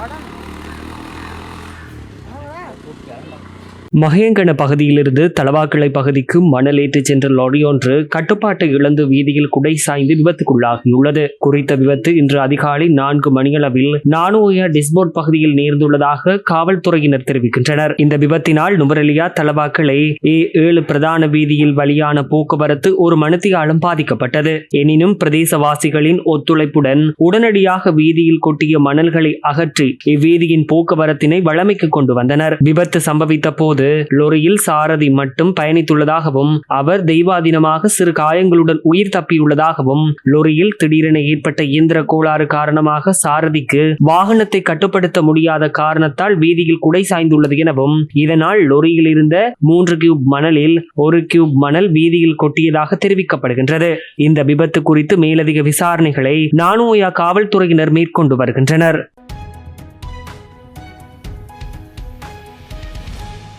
Var mı? மகேங்கன பகுதியிலிருந்து தலவாக்கிளை பகுதிக்கு மணல் ஏற்றிச் சென்ற லாரி ஒன்று கட்டுப்பாட்டை இழந்து வீதியில் குடை சாய்ந்து விபத்துக்குள்ளாகியுள்ளது. குறித்த விபத்து இன்று அதிகாலை நான்கு மணியளவில் நானோயா டிஸ்போர்ட் பகுதியில் நேர்ந்துள்ளதாக காவல்துறையினர் தெரிவிக்கின்றனர். இந்த விபத்தினால் நுவரெலியா தலவாக்கிளை ஏ ஏழு பிரதான வீதியில் வழியான போக்குவரத்து ஒரு மணித்தியாலம் பாதிக்கப்பட்டது. எனினும் பிரதேசவாசிகளின் ஒத்துழைப்புடன் உடனடியாக வீதியில் கொட்டிய மணல்களை அகற்றி இவ்வீதியின் போக்குவரத்தினை வழமைக்கு கொண்டு வந்தனர். விபத்து சம்பவித்த போது லொரியில் சாரதி மட்டும் பயணித்துள்ளதாகவும் அவர் தெய்வாதீனமாக சிறு காயங்களுடன் உயிர் தப்பியுள்ளதாகவும் லொரியில் திடீரென ஏற்பட்ட இயந்திர கோளாறு காரணமாக சாரதிக்கு வாகனத்தை கட்டுப்படுத்த முடியாத காரணத்தால் வீதியில் குடை சாய்ந்துள்ளது எனவும் இதனால் லொரியில் இருந்த மூன்று கியூப் மணலில் ஒரு கியூப் மணல் வீதியில் கொட்டியதாக தெரிவிக்கப்படுகின்றது. இந்த விபத்து குறித்து மேலதிக விசாரணைகளை நானோயா காவல்துறையினர் மேற்கொண்டு வருகின்றனர்.